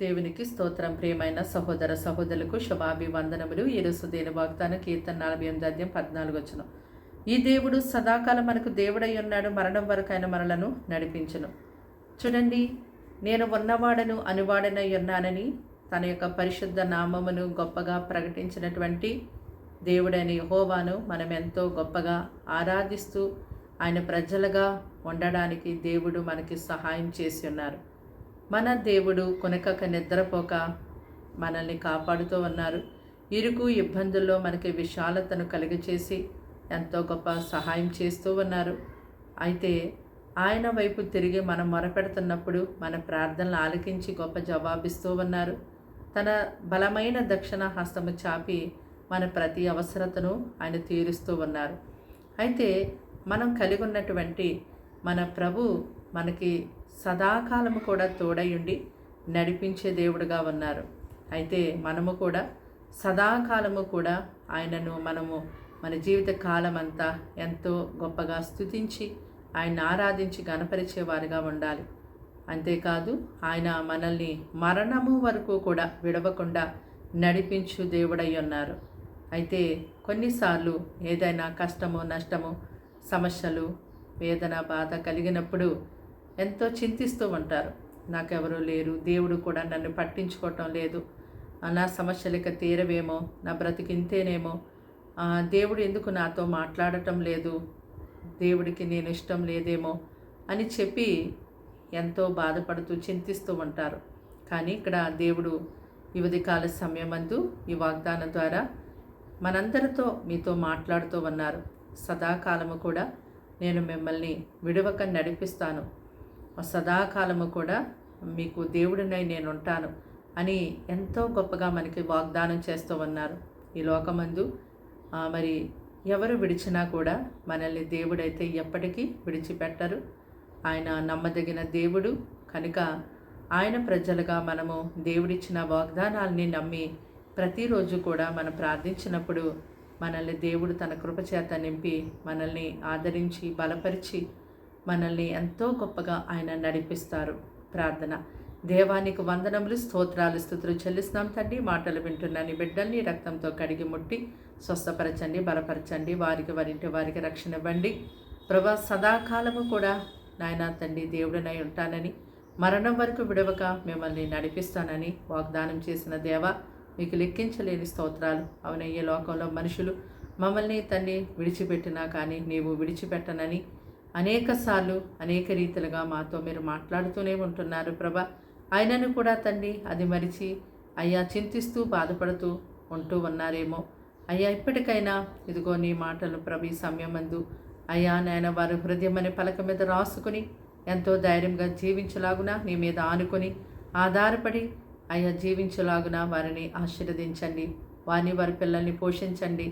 దేవునికి స్తోత్రం. ప్రియమైన సహోదర సహోదరులకు శుభాభివందనములు. ఈరోజు దేని వాగ్దానం కీర్తన నలభై ఎనిమిది అధ్యాయం పద్నాలుగు వచ్చిన ఈ దేవుడు సదాకాలం మనకు దేవుడై ఉన్నాడు. మరణం వరకు ఆయన మనలను నడిపించును. చూడండి నేను ఉన్నవాడను అనువాడనై ఉన్నానని తన యొక్క పరిశుద్ధ నామమును గొప్పగా ప్రకటించినటువంటి దేవుడైన యహోవాను మనం ఎంతో గొప్పగా ఆరాధిస్తూ ఆయన ప్రజలుగా ఉండడానికి దేవుడు మనకి సహాయం చేసి ఉన్నారు. మన దేవుడు కొనకక నిద్రపోక మనల్ని కాపాడుతూ ఉన్నారు. ఇరుకు ఇబ్బందుల్లో మనకి విశాలతను కలిగచేసి ఎంతో గొప్ప సహాయం చేస్తూ ఉన్నారు. అయితే ఆయన వైపు తిరిగి మనం మొరపెడుతున్నప్పుడు మన ప్రార్థనలు ఆలకించి గొప్ప జవాబిస్తూ ఉన్నారు. తన బలమైన దక్షిణ హస్తము చాపి మన ప్రతి అవసరతను ఆయన తీరుస్తూ ఉన్నారు. అయితే మనం కలిగి ఉన్నటువంటి మన ప్రభు మనకి సదాకాలము కూడా తోడయుండి నడిపించే దేవుడుగా ఉన్నారు. అయితే మనము కూడా సదాకాలము కూడా ఆయనను మనము మన జీవిత కాలం అంతా ఎంతో గొప్పగా స్థుతించి ఆయన ఆరాధించి గనపరిచేవారుగా ఉండాలి. అంతేకాదు ఆయన మనల్ని మరణము వరకు కూడా విడవకుండా నడిపించు దేవుడై ఉన్నారు. అయితే కొన్నిసార్లు ఏదైనా కష్టము నష్టము సమస్యలు వేదన బాధ కలిగినప్పుడు ఎంతో చింతిస్తూ ఉంటారు. నాకెవరూ లేరు. దేవుడు కూడా నన్ను పట్టించుకోవటం లేదు. నా సమస్యలకి తీరవేమో? నా బ్రతికింతేనేమో దేవుడు ఎందుకు నాతో మాట్లాడటం లేదు? దేవుడికి నేను ఇష్టం లేదేమో? అని చెప్పి ఎంతో బాధపడుతూ చింతిస్తూ ఉంటారు. కానీ ఇక్కడ దేవుడు యువతి కాల సమయమందు ఈ వాగ్దానం ద్వారా మనందరితో మీతో మాట్లాడుతూ ఉన్నారు. సదాకాలము కూడా నేను మిమ్మల్ని విడవక నడిపిస్తాను. సదాకాలము కూడా మీకు దేవుడినై నేను ఉంటాను అని ఎంతో గొప్పగా మనకి వాగ్దానం చేస్తూ ఉన్నారు. ఈ లోకమందు మరి ఎవరు విడిచినా కూడా మనల్ని దేవుడైతే ఎప్పటికీ విడిచిపెట్టరు. ఆయన నమ్మదగిన దేవుడు. కనుక ఆయన ప్రజలుగా మనము దేవుడిచ్చిన వాగ్దానాల్ని నమ్మి ప్రతిరోజు కూడా మనం ప్రార్థించినప్పుడు మనల్ని దేవుడు తన కృపచేత నింపి మనల్ని ఆదరించి బలపరిచి మనల్ని ఎంతో గొప్పగా ఆయన నడిపిస్తారు. ప్రార్థన. దేవానికి వందనములు స్తోత్రాలు స్థుతులు చెల్లిస్తున్నాం తండ్రి. మాటలు వింటున్నాను బిడ్డల్ని రక్తంతో కడిగి ముట్టి స్వస్థపరచండి బలపరచండి. వారికి వారింటి వారికి రక్షణ ఇవ్వండి. ప్రభా సదాకాలము కూడా నాయన తండ్రి దేవుడినై ఉంటానని మరణం వరకు విడవక మిమ్మల్ని నడిపిస్తానని వాగ్దానం చేసిన దేవ మీకు లెక్కించలేని స్తోత్రాలు. అవునయ్యే లోకంలో మనుషులు మమ్మల్ని తండ్రి విడిచిపెట్టినా కానీ నీవు విడిచిపెట్టనని అనేకసార్లు అనేక రీతిలుగా మాతో మీరు మాట్లాడుతూనే ఉంటున్నారు ప్రభ. ఆయనను కూడా తండ్రి అది మరిచి అయ్యా చింతిస్తూ బాధపడుతూ ఉంటూ ఉన్నారేమో. అయ్యా ఇప్పటికైనా ఇదిగో నీ మాటలు ప్రభు సమయమందు. అయ్యా నాయన వారి హృదయం అనే పలక మీద రాసుకుని ఎంతో ధైర్యంగా జీవించలాగున నీ మీద ఆనుకొని ఆధారపడి అయ్యా జీవించలాగున వారిని ఆశీర్వదించండి. వారిని వారి పిల్లల్ని పోషించండి.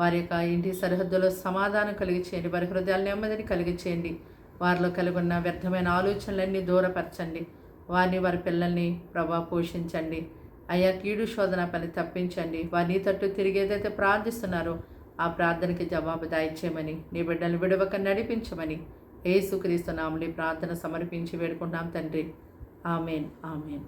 వారి యొక్క ఇంటి సరిహద్దులో సమాధానం కలిగి చేయండి వారి హృదయాలు నెమ్మదిని కలిగి చేయండి వారిలో కలిగి ఉన్న వ్యర్థమైన ఆలోచనలన్నీ దూరపరచండి. వారిని వారి పిల్లల్ని ప్రభా పోషించండి. అయ్యా కీడు శోధన పని తప్పించండి. వారిని తట్టు తిరిగి ఏదైతే ప్రార్థిస్తున్నారో ఆ ప్రార్థనకి జవాబు దాయిచ్చేయమని నీ బిడ్డలు విడవక నడిపించమని ఏసుక్రీస్తు నామని ప్రార్థన సమర్పించి వేడుకుంటాం తండ్రి. Amen amen.